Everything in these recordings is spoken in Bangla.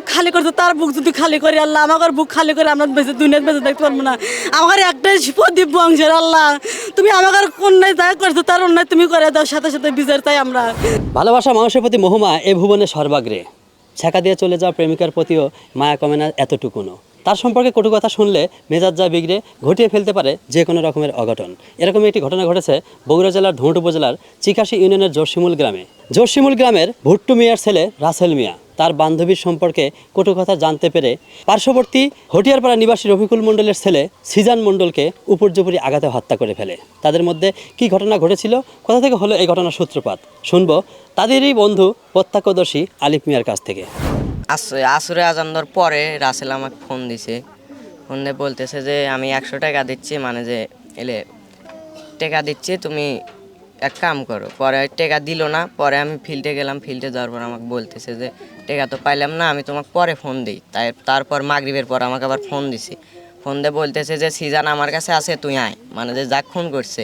বুক খালি করছে তার বুক যদি খালি করে, আল্লাহ আমার বুক খালি করে আমরা বেঁচে দুনিয়ার বেঁচে দেখতে পারব না। আমার একটাই প্রদীপ বংশের, আল্লাহ। তুমি আমার কন্যায় যা করছ, তার অন্যায় তুমি করে দাও, সাথে সাথে বিচার চাই আমরা। ভালোবাসা মানুষের প্রতি মহুমা এ ভুবনে সর্বাগ্রে। ছেঁকা দিয়ে চলে যাওয়া প্রেমিকার প্রতিও মায়া কমে না এতটুকুনো তার সম্পর্কে কটু কথা শুনলে মেজাজ যা বিগড়ে, ঘটিয়ে ফেলতে পারে যে কোনো রকমের অঘটন। এরকম একটি ঘটনা ঘটেছে বগুড়া জেলার ধুঁট উপজেলার চিকাশি ইউনিয়নের জোরশিমুল গ্রামে। জোরশিমুল গ্রামের ভুট্টু মিয়ার ছেলে রাসেল মিয়া। তার বান্ধবীর সম্পর্কে কটু কথা জানতে পেরে পার্শ্ববর্তী হটিয়ারপাড়া নিবাসী রফিকুল মণ্ডলের ছেলে সিজান মণ্ডলকে উপর্যুপরি আঘাতে হত্যা করে ফেলে। তাদের মধ্যে কি ঘটনা ঘটেছিল, কোথা থেকে হলো এই ঘটনার সূত্রপাত, শুনব তাদেরই বন্ধু প্রত্যক্ষদর্শী আলিফ মিয়ার কাছ থেকে। আসরে আজানোর পরে রাসেল আমাকে ফোন দিছে। ফোন বলতেছে যে, আমি একশো টাকা দিচ্ছি। মানে যে, এলে, টাকা দিচ্ছি, তুমি এক কাম করো, পরে টাকা দিল না, পরে আমি ফিল্ডে গেলাম, ফিল্ডে যাওয়ার পর আমাকে বলতেছে যে, টাকা তো পাইলাম না, আমি তোমাকে পরে ফোন দিই। তাই তারপর মাগরিবের পর আমাকে আবার ফোন দিছে। ফোন দিয়ে বলতেছে যে, সিজান আমার কাছে আছে, তুই আয়। মানে যে যাক ফোন করছে,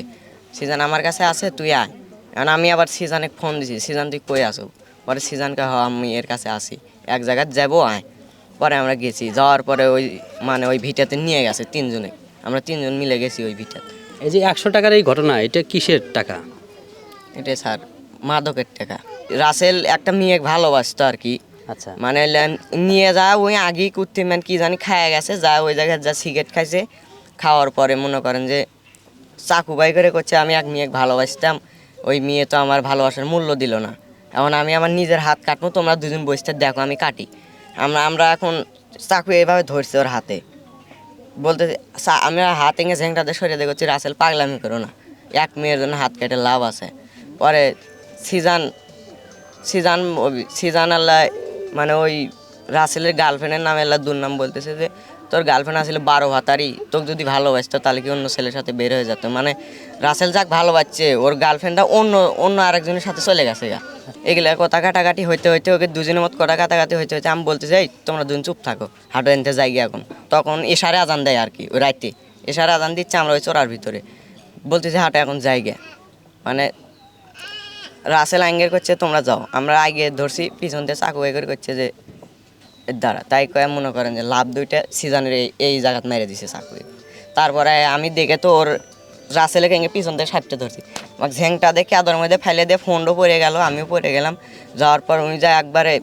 সিজান আমার কাছে আছে, তুই আয়। কারণ আমি আবার সিজানে ফোন দিছি, সিজান, তুই কই আসো পরে সিজানকে, হ, আমি এর কাছে আসি এক জায়গায় যাব, আয়। পরে আমরা গেছি। যাওয়ার পরে ওই মানে ওই ভিটাতে নিয়ে গেছে তিনজনে। আমরা তিনজন মিলে গেছি ওই ভিটাতে। এই যে একশো টাকার এই ঘটনা, এটা কিসের টাকা? এটা স্যার মাদকের টাকা। রাসেল একটা মেয়ে ভালোবাসতো আর কি। আচ্ছা। মানে নিয়ে যা ওই আগেই কুর্তি ম্যান কি জানি খায়া গেছে যা ওই জায়গায় যা সিগারেট খাইছে খাওয়ার পরে মনে করেন যে চাকু বাই করে করছে আমি এক মেয়ে ভালোবাসতাম ওই মেয়ে তো আমার ভালোবাসার মূল্য দিল না। এখন আমি আমার নিজের হাত কাটবো তোমরা দুজন বসতে দেখো আমি কাটি। আমরা আমরা এখন চাকু এইভাবে ধরছি ওর হাতে। বলতে আমরা হাত এঙে ঝেংটাতে সরিয়ে দেখছি রাসেল পাগলামি করো না। এক মেয়ের জন্য হাত কেটে লাভ আছে। পরে সিজান সিজান সিজান আল্লাহ মানে ওই রাসেলের গার্লফ্রেন্ডের নামে আল্লাহ দুর্নাম বলতেছে যে, তোর গার্লফ্রেন্ড আসলে বারো ভাতারই তোকে যদি ভালোবাসতো তাহলে কি অন্য ছেলের সাথে বের হয়ে যেত? মানে রাসেল যাক ভালোবাসছে, ওর গার্লফ্রেন্ডটা অন্য অন্য আরেকজনের সাথে চলে গেছে গা। এগুলা কথা কাটাকাটি হইতে হইতে ওকে দুজনের মত কথা কাটাকাটি হইতে হইতে আমি বলতে চাই তোমরা দুজন চুপ থাকো, হাঁটো এনতে যাই গিয়ে এখন। তখন এশারে আজান দেয় আর কি, ওই রাইতে। এশারে আজান দিচ্ছে, আমরা ওই চোরার ভিতরে। বলতেছে, হাঁটো এখন যাই গিয়া মানে রাসেল আঙ্গের করছে, তোমরা যাও। আমরা আগে ধরছি, পিছন দিয়ে চাকু করে করছে যে দ্বারা তাই কয়ে মনে করেন যে, লাভ দুইটা সিজনের এই এই জায়গাত মেরে দিছে চাকু তারপরে আমি দেখে তো ওর রাসেলে কেঙ্গে পিছন দিয়ে সাতটা ধরছি। আমাকে ঝেংটা দেখে আদর মধ্যে ফেলে দিয়ে ফোনও পড়ে গেল, আমিও পড়ে গেলাম। যাওয়ার পর উনি যা একবারে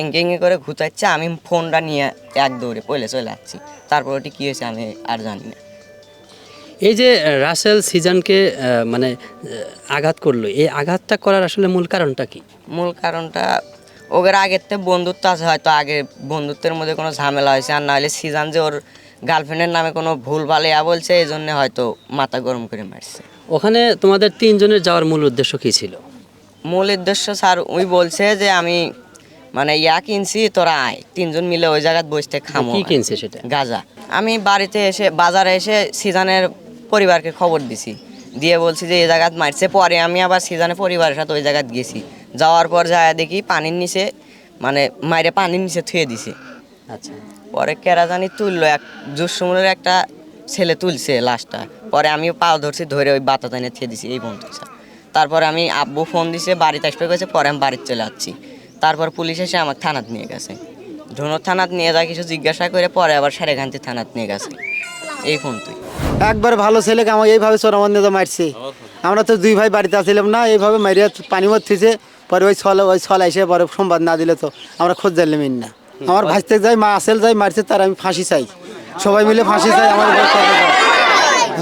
এঙ্গে এঙ্গে করে ঘুতাচ্ছে, আমি ফোনটা নিয়ে এক দৌড়ে পড়লে চলে যাচ্ছি তারপর ওটি কী হয়েছে আমি আর জানি না। এই যে রাসেল সিজনকে মানে আঘাত করল এই আঘাতটা করার আসলে মূল কারণটা কি? মূল কারণটা ওদের আগের থেকে বন্ধুত্ব আছে হয়তো আগে বন্ধুত্বের মধ্যে কোনো ঝামেলা হয়েছে আর নাহলে সিজান যে ওর গার্লফ্রেন্ডের নামে কোনো ভুল ভালিয়া বলছে এই জন্য হয়তো মাথা গরম করে মারছে। ওখানে তোমাদের তিনজনের যাওয়ার মূল উদ্দেশ্য কি ছিল? মূল উদ্দেশ্য স্যার ওই বলছে যে আমি মানে ইয়া কিনছি তোরা আয় তিনজন মিলে ওই জায়গায় বসতে খামো। কি কিনছে সেটা? গাজা। আমি বাড়িতে এসে বাজারে এসে সিজানের পরিবারকে খবর দিছি। দিয়ে বলছি যে এই জায়গাত মারছে। পরে আমি আবার সিজানের পরিবারের সাথে ওই জায়গায় গেছি। যাওয়ার পর যায় দেখি পানির নিচে মানে মাইরে পানির নিচে থুয়ে দিছে। আচ্ছা। পরে কেরা জানি তুললো এক জুসমুলের একটা ছেলে তুলছে লাশটা। পরে আমি পাও ধরছি ধরে ওই বাতা টানে থিয়ে দিছি এই বন্ধু স্যার তারপরে আমি আব্বু ফোন দিছে বাড়িতে আসবে গেছে পরে আমি বাড়িতে চলে যাচ্ছি তারপর পুলিশ এসে আমাকে থানাত নিয়ে গেছে। ধনুর থানাত নিয়ে যা কিছু জিজ্ঞাসা করে পরে আবার সারেগান্তি থানাত নিয়ে গেছে। এই ফোন তুই একবার ভালো ছেলেকে আমাকে এইভাবে চোরামান দিয়ে মারছে। আমরা তো দুই ভাই বাড়িতে আসছিলাম না, এইভাবে মারিয়া পানি মরতেছে, পরে ওই ছল ওই ছল এসে পরে সংবাদ না দিলে তো আমরা খোঁজ জানলাম না। আমার ভাসতে যাই, মা আসেল যাই, মারছে, তার আমি ফাঁসি চাই। সবাই মিলে ফাঁসি চাই, আমার।